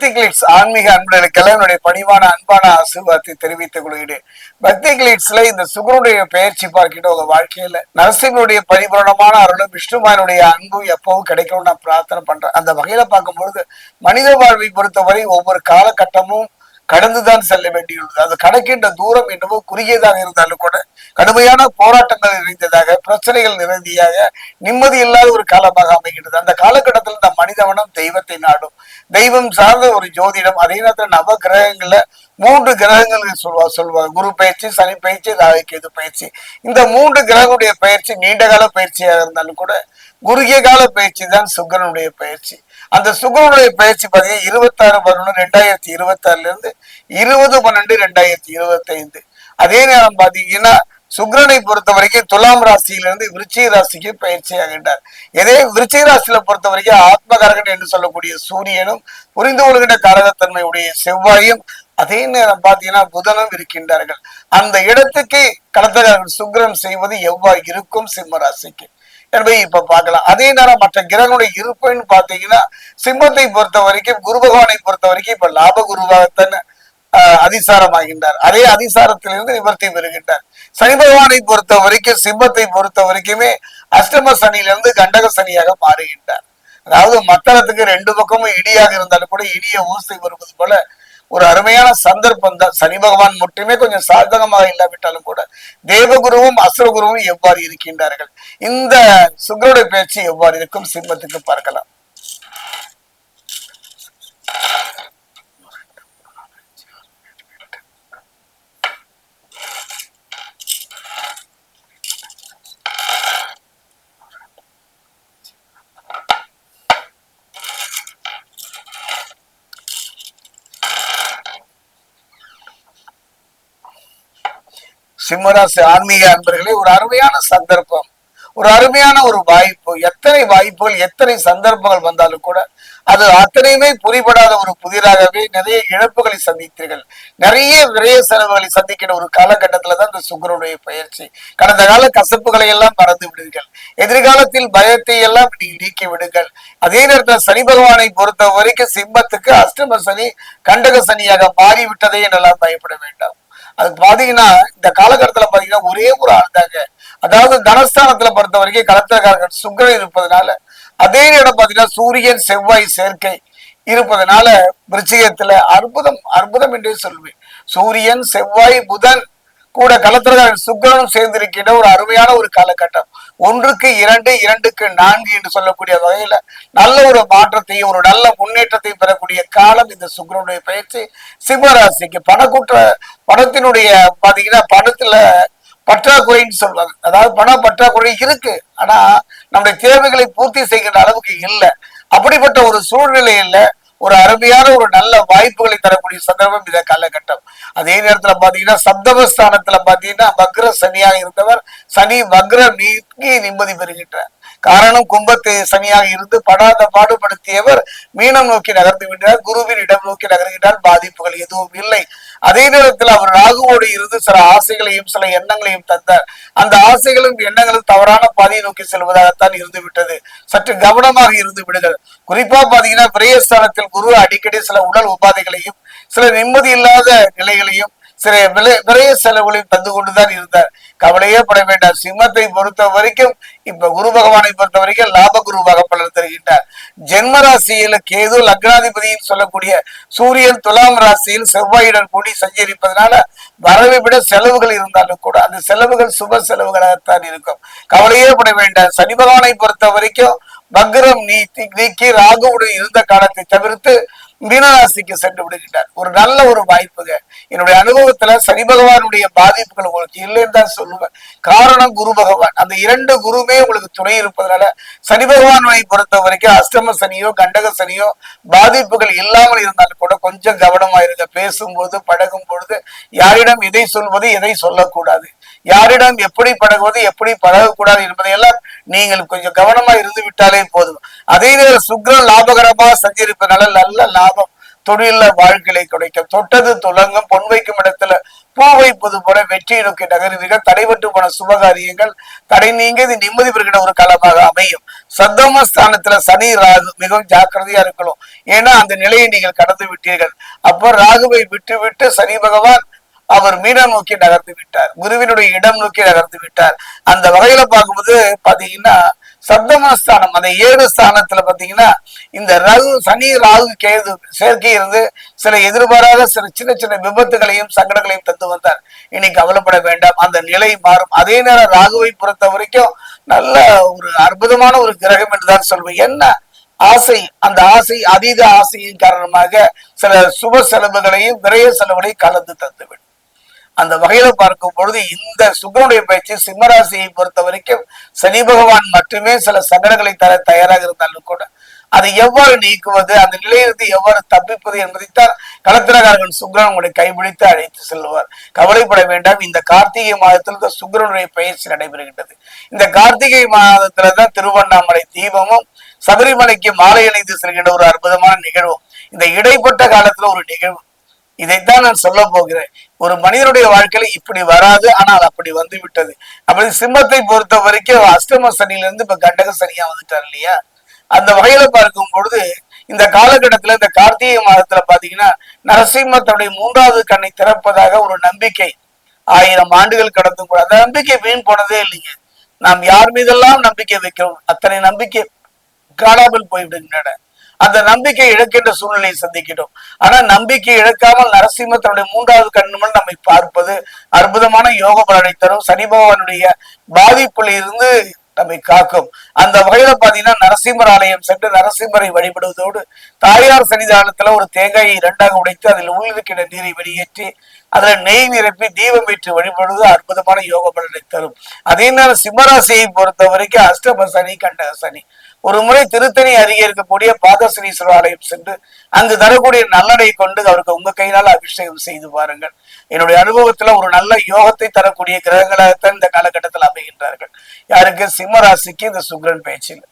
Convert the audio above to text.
பக்தி கிளிட்ஸ் ஆன்மீக அன்பர்களுக்கெல்லாம் என்னுடைய பணிவான அன்பான ஆசீர்வாதத்தை தெரிவித்துக் கொள்கிறேன். பக்தி கிளிட்ஸ்ல இந்த சுகருடைய பயிற்சி பார்க்கிட்ட உங்க வாழ்க்கையில நரசிம்மனுடைய பரிபூரணமான அருளும் விஷ்ணுமானுடைய அன்பும் எப்பவும் கிடைக்கும்னு நான் பிரார்த்தனை பண்றேன். அந்த வகையில பார்க்கும்பொழுது மனித வாழ்வை பொறுத்தவரை ஒவ்வொரு காலகட்டமும் கடந்துதான் செல்ல வேண்டியுள்ளது. அது கடக்கின்ற தூரம் என்னவோ குறுகியதாக இருந்தாலும் கூட கடுமையான போராட்டங்கள் நிறைந்ததாக பிரச்சனைகள் நிறைந்தியாக நிம்மதி இல்லாத ஒரு காலமாக அமைகின்றது. அந்த காலகட்டத்தில் இந்த மனிதவனம் தெய்வத்தை நாடும். தெய்வம் சார்ந்த ஒரு ஜோதிடம். அதே நேரத்தில் நவ கிரகங்கள்ல மூன்று கிரகங்கள் சொல்வா சொல்வாங்க குரு பயிற்சி சனி பயிற்சி ராகு கேது பயிற்சி. இந்த மூன்று கிரகங்களுடைய பயிற்சி நீண்ட கால பயிற்சியாக இருந்தாலும் கூட குறுகிய கால பயிற்சி தான் சுக்கரனுடைய பயிற்சி. அந்த சுகருடைய பயிற்சி பார்த்தீங்கன்னா இருபத்தாறு பதினொன்று ரெண்டாயிரத்தி இருபத்தி ஆறுல இருந்து இருபது பன்னெண்டு ரெண்டாயிரத்தி இருபத்தி ஐந்து அதே நேரம் பாத்தீங்கன்னா சுக்ரனை பொறுத்த வரைக்கும் துலாம் ராசியிலிருந்து விருச்சிக ராசிக்கு பயிற்சி ஆகின்றார். இதே விருச்சிக ராசியில பொறுத்த வரைக்கும் ஆத்மகாரகன் என்று சொல்லக்கூடிய சூரியனும் புரிந்து கொள்கின்ற காரகத்தன்மையுடைய செவ்வாயும் அதே நேரம் பாத்தீங்கன்னா புதனும் இருக்கின்றார்கள். அந்த இடத்துக்கு கடத்தகாரர்கள் சுக்ரம் செய்வது எவ்வாறு இருக்கும் சிம்ம ராசிக்கு? என்பதை இப்ப பார்க்கலாம். அதே நேரம் மற்ற கிரகங்களுடைய இருப்புன்னு பாத்தீங்கன்னா சிம்மத்தை பொறுத்த வரைக்கும் குரு பகவானை பொறுத்த வரைக்கும் இப்ப லாப குருவாகத்தன் அதிசாரமாகின்றார். அதே அதிசாரத்திலிருந்து நிவர்த்தி பெறுகின்றார். சனி பகவானை பொறுத்த வரைக்கும் சிம்மத்தை பொறுத்த வரைக்குமே அஷ்டம சனியிலிருந்து கண்டக சனியாக மாறுகின்றார். அதாவது மத்தளத்துக்கு ரெண்டு பக்கமும் இடியாக இருந்தாலும் கூட இடிய ஊசை வருவது போல ஒரு அருமையான சந்தர்ப்பம் தான். சனி பகவான் மட்டுமே கொஞ்சம் சாதகமாக இல்லாவிட்டாலும் கூட தேவகுருவும் அசுரகுருவும் எவ்வாறு இருக்கின்றார்கள்? இந்த சுக்கருடைய பேச்சு எவ்வாறு இருக்கும்? சிம்மத்துக்கு பார்க்கலாம். சிம்மராசி ஆன்மீக அன்பர்களே ஒரு அருமையான சந்தர்ப்பம் ஒரு அருமையான ஒரு வாய்ப்பு. எத்தனை வாய்ப்புகள் எத்தனை சந்தர்ப்பங்கள் வந்தாலும் கூட அது அத்தனையுமே புரிபடாத ஒரு புதிராகவே நிறைய இழப்புகளை சந்தித்தீர்கள். நிறைய விரைய செலவுகளை சந்திக்கிற ஒரு காலகட்டத்துல தான் இந்த சுக்கரனுடைய பயிற்சி. கடந்த கால கசப்புகளை எல்லாம் மறந்து விடுங்கள். எதிர்காலத்தில் பயத்தை எல்லாம் நீ நீக்கி விடுங்கள். அதே நேரத்தில் சனி பகவானை பொறுத்த வரைக்கும் சிம்மத்துக்கு அஷ்டம சனி கண்டக சனியாக மாறிவிட்டதே என்றெல்லாம் பயப்பட வேண்டாம். அது பாத்தீங்கன்னா இந்த காலகட்டத்துல பாத்தீங்கன்னா ஒரே ஒரு ஆள் தாங்க. அதாவது தனஸ்தானத்துல பொறுத்த வரைக்கும் கலத்திரக்காரர்கள் சுக்கரன் இருப்பதனால அதே நேரம் பாத்தீங்கன்னா சூரியன் செவ்வாய் சேர்க்கை இருப்பதனால விருச்சிகத்துல அற்புதம் அற்புதம் என்றே சொல்வேன் சூரியன் செவ்வாய் புதன் கூட கலத்திரக்காரன் சுக்கரனும் சேர்ந்திருக்கின்ற ஒரு அருமையான ஒரு காலகட்டம். ஒன்றுக்கு இரண்டு இரண்டுக்கு நான்கு என்று சொல்லக்கூடிய வகையில நல்ல ஒரு மாற்றத்தையும் ஒரு நல்ல முன்னேற்றத்தையும் பெறக்கூடிய காலம் இந்த சுக்கரனுடைய பயிற்சி. சிம்மராசிக்கு பணக்கூற்ற பணத்தினுடைய பாத்தீங்கன்னா பணத்துல பற்றாக்குறைன்னு சொல்வாங்க. அதாவது பண பற்றாக்குறை இருக்கு. ஆனா நம்முடைய தேவைகளை பூர்த்தி செய்கின்ற அளவுக்கு இல்லை. அப்படிப்பட்ட ஒரு சூழ்நிலையில ஒரு அருமையான ஒரு நல்ல வாய்ப்புகளை தரக்கூடிய சந்தர்ப்பம் இந்த காலகட்டம். அதே நேரத்துல பாத்தீங்கன்னா சப்தமஸ்தானத்துல பாத்தீங்கன்னா மக்ர சனியாக இருந்தவர் சனி மக்ர நீக்கி நிம்மதி பெறுகின்றார். காரணம் கும்பத்தை சனியாக இருந்து படாத பாடுபடுத்தியவர் மீனம் நோக்கி நகர்ந்து விட்டார். குருவின் இடம் நோக்கி நகர்கின்றார் பாதிப்புகள் எதுவும் இல்லை. அதே நேரத்தில் அவர் ராகுவோடு இருந்து சில ஆசைகளையும் சில எண்ணங்களையும் தந்தார். அந்த ஆசைகளும் எண்ணங்களும் தவறான பாதையை நோக்கி செல்வதாகத்தான் இருந்து விட்டது. சற்று கவனமாக இருந்து விடுங்கள். குறிப்பா பாத்தீங்கன்னா பிரயஸ்தானத்தில் குரு அடிக்கடி சில உடல் உபாதைகளையும் சில நிம்மதி இல்லாத நிலைகளையும் சில விலை விரைய செலவுகளையும் தந்து கொண்டுதான் இருந்தார். கவலையே பட வேண்டாம். சிம்மத்தை பொறுத்த வரைக்கும் இப்ப குரு பகவானை பொறுத்த வரைக்கும் லாப குருவாக பலர் தருகின்றார். ஜென்ம ராசியில கேது லக்னாதிபதியின் சொல்லக்கூடிய சூரியன் துலாம் ராசியில் செவ்வாயுடன் கூடி சஞ்சரிப்பதனால வரவை விட செலவுகள் இருந்தாலும் கூட அந்த செலவுகள் சுப செலவுகளாகத்தான் இருக்கும். கவலையே பட வேண்டாம். சனி பகவானை பொறுத்த வரைக்கும் வக்ரம் நீக்கி நீக்கி ராகுவுடன் இருந்த காலத்தை தவிர்த்து மீனராசிக்கு சென்று விடுகின்றார் ஒரு நல்ல ஒரு வாய்ப்புங்க. என்னுடைய அனுபவத்துல சனி பகவானுடைய பாதிப்புகள் உங்களுக்கு இல்லைன்னு தான் சொல்லுவேன். காரணம் குரு பகவான். அந்த இரண்டு குருமே உங்களுக்கு துணை இருப்பதனால சனி பகவானை பொறுத்த வரைக்கும் அஷ்டம சனியோ கண்டக சனியோ பாதிப்புகள் இல்லாமல் இருந்தாலும் கூட கொஞ்சம் கவனமா இருங்க. பேசும்போது பழகும் பொழுது யாரிடம் எதை சொல்வது எதை சொல்லக்கூடாது. யாரிடம் எப்படி பழகுவது எப்படி பழகக்கூடாது என்பதையெல்லாம் நீங்கள் கொஞ்சம் கவனமா இருந்து விட்டாலே போதும். அதே நேரம் சுக்ரம் லாபகரமாக சஞ்சரிப்பதனால நல்ல லாபம் தொழில வாழ்க்கையை கிடைக்கும். தொட்டது துலங்கும் பொன் வைக்கும் இடத்துல பூ வைப்பது போல வெற்றியை நோக்கி நகருவீர்கள். தடைபட்டு போன சுபகாரியங்கள் தடை நீங்க இது நிம்மதி பெறுகிற ஒரு காலமாக அமையும். சத்தமஸ்தானத்துல சனி ராகு மிகவும் ஜாக்கிரதையா இருக்கணும். ஏன்னா அந்த நிலையை நீங்கள் கடந்து விட்டீர்கள். அப்போ ராகுவை விட்டு விட்டு சனி பகவான் அவர் மீனம் நோக்கி நகர்ந்து விட்டார். குருவினுடைய இடம் நோக்கி நகர்ந்து விட்டார். அந்த வகையில பார்க்கும்போது பாத்தீங்கன்னா சப்தமஸ்தானம் அந்த ஏழு ஸ்தானத்துல பாத்தீங்கன்னா இந்த ரகு சனி ராகு கேது சேர்க்கை இருந்து சில எதிர்பாராத சில சின்ன சின்ன விபத்துகளையும் சங்கடங்களையும் தந்து வந்தார். இனி கவலைப்பட வேண்டாம். அந்த நிலை மாறும். அதே நேரம் ராகுவை பொறுத்த வரைக்கும் நல்ல ஒரு அற்புதமான ஒரு கிரகம் என்றுதான் சொல்வேன். என்ன? ஆசை. அந்த ஆசை அதீத ஆசையின் காரணமாக சில சுப செலவுகளையும் விரைய செலவுகளையும் கலந்து தந்துவிடும். அந்த வகையில பார்க்கும் பொழுது இந்த சுக்கரனுடைய பயிற்சி சிம்மராசியை பொறுத்த வரைக்கும் சனி பகவான் மட்டுமே சில சங்கடங்களை தர தயாராக இருந்தாலும் கூட அதை எவ்வாறு நீக்குவது அந்த நிலையிலிருந்து எவ்வாறு தப்பிப்பது என்பதைத்தான் களத்திரகாரகன் சுக்கரன் உங்களை கைபிடித்து அழைத்து செல்வார். கவலைப்பட வேண்டாம். இந்த கார்த்திகை மாதத்தில் தான் சுக்கரனுடைய பயிற்சி நடைபெறுகின்றது. இந்த கார்த்திகை மாதத்துல தான் திருவண்ணாமலை தீபமும் சபரிமலைக்கு மாலை அணிந்து செல்கின்ற ஒரு அற்புதமான நிகழ்வும் இந்த இடைப்பட்ட காலத்துல ஒரு நிகழ்வு இதைத்தான் நான் சொல்ல போகிறேன். ஒரு மனிதனுடைய வாழ்க்கையில இப்படி வராது ஆனால் அப்படி வந்து விட்டது. அப்படி சிம்மத்தை பொறுத்த வரைக்கும் அஷ்டம சனியிலிருந்து இப்ப கண்டக சனியா வந்துட்டார் இல்லையா? அந்த வகையில பார்க்கும் பொழுது இந்த காலகட்டத்துல இந்த கார்த்திகை மாதத்துல பாத்தீங்கன்னா நரசிம்மத்தனுடைய மூன்றாவது கண்ணை திறப்பதாக ஒரு நம்பிக்கை ஆயிரம் ஆண்டுகள் கடந்தும் கூட. அந்த நம்பிக்கை வீண் போனதே இல்லைங்க. நாம் யார் மீதெல்லாம் நம்பிக்கை வைக்கிறோம்? அத்தனை நம்பிக்கை காணாமல் போய்விடுகின்றன அந்த நம்பிக்கை இழக்கின்ற சூழ்நிலையை சந்திக்கிறோம் ஆனா நம்பிக்கை இழக்காமல் நரசிம்ம தன்னுடைய மூன்றாவது கண்ணுமல் நம்மை பார்ப்பது அற்புதமான யோக பலனை தரும். சனி பகவானுடைய பாதிப்புல இருந்து நம்மை காக்கும். அந்த வகையில பாத்தீங்கன்னா நரசிம்மர் ஆலயம் சென்று நரசிம்மரை வழிபடுவதோடு தாயார் சன்னிதானத்துல ஒரு தேங்காயை இரண்டாக உடைத்து அதில் உள்ளிருக்கிற நீரை வெளியேற்றி அதுல நெய் நிரப்பி தீபம் ஏற்றி வழிபடுவது அற்புதமான யோக பலனை தரும். அதே நேரம் சிம்மராசியை பொறுத்த வரைக்கும் அஷ்டம சனி கண்ட சனி. ஒரு முறை திருத்தணி அருகே இருக்கக்கூடிய பாதசனீஸ்வரர் ஆலயம் சென்று அங்கு தரக்கூடிய நல்லடை கொண்டு அவருக்கு உங்க கையினால் அபிஷேகம் செய்து பாருங்கள். என்னுடைய அனுபவத்துல ஒரு நல்ல யோகத்தை தரக்கூடிய கிரகங்களாகத்தான் இந்த காலகட்டத்தில் அமைகின்றார்கள். யாருக்கு? சிம்ம ராசிக்கு இந்த சுக்ரன் பேச்சில்.